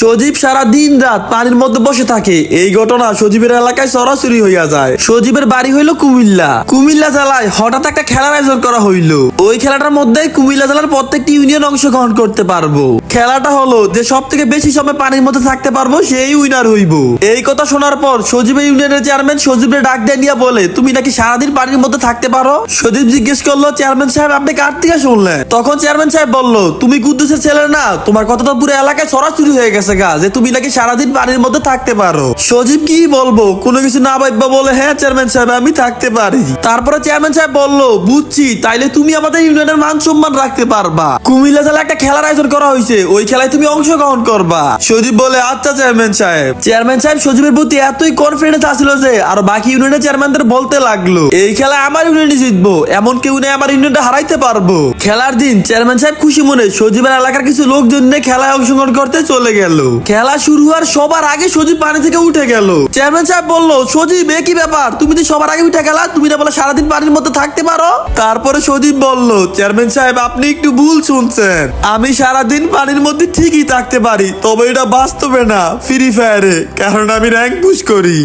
সজীব সারা দিন রাত পানির মধ্যে বসে থাকে। এই ঘটনা সজীবের এলাকায় সরাসরি হইয়া যায়। সজীবের বাড়ি হইল কুমিল্লা। কুমিল্লা জেলায় হঠাৎ একটা খেলার আয়োজন করা হইল। ওই খেলাটার মধ্যে কুমিল্লা জেলার প্রত্যেকটি ইউনিয়ন অংশগ্রহণ করতে পারব। খেলাটা হলো যে সব থেকে বেশি সময় পানির মধ্যে থাকতে পারব, সেই উইনার হইব। এই কথা শোনার পর সজীবের ইউনিয়নের চেয়ারম্যান সজীবের ডাক দিয়ে বলে, তুমি নাকি সারাদিন পানির মধ্যে থাকতে পারো? সজীব জিজ্ঞেস করল চেয়ারম্যান সাহেব, আপনি কার থেকে শুনলেন? তখন চেয়ারম্যান সাহেব বলল, তুমি কুদ্দুসের ছেলে না, তোমার কথা তো পুরো এলাকায় সরাসরি হয়ে গেছে গা, যে তুমি নাকি সারাদিন পানির মধ্যে থাকতে পারো। সজীব কি বলব, কোনো কিছু না ভাববা বলে হ্যাঁ চেয়ারম্যান সাহেব, আমি থাকতে পারি। তারপরে চেয়ারম্যান সাহেব বলল, বুঝছি, তাইলে তুমি আমাদের ইউনিয়নের মান সম্মান রাখতে পারবা। কুমিল্লা জেলা একটা খেলার আয়োজন করা হয়েছে ওই খেলায় তুমি অংশগ্রহণ করবা। সজীব বলে আচ্ছা চেয়ারম্যান সাহেব। চেয়ারম্যান সাহেব সজীবের প্রতি এতই কনফিডেন্স আসছিল যে, আর বাকি ইউনিয়নের চেয়ারম্যানদের বলতে লাগল। এই খেলা আমার ইউনিয়নে জিতবো এমন কেউ নেই আমার ইউনিয়নটা হারাইতে পারব। খেলার দিন চেয়ারম্যান সাহেব খুশি মনে সজীবের এলাকার কিছু লোকজন নিয়ে খেলায় অংশগ্রহণ করতে চলে গেল। খেলা শুরু হওয়ার সবার আগে সজীব পানি থেকে উঠে গেল। চেয়ারম্যান সাহেব বলল, সজীব, এ কি ব্যাপার? তুমি তো সবার আগে উঠে গেলা, তুমি না বলে সারাদিন পানির মধ্যে থাকতে পারো? তারপরে সজীব বলল, চেয়ারম্যান সাহেব, আপনি একটু ভুল শুনছেন। আমি সারাদিন পানির মধ্যে ঠিকই থাকতে পারি তবে এটা বাস্তবে না ফ্রি ফায়ারে কারণ আমি র্যাঙ্ক পুশ করি।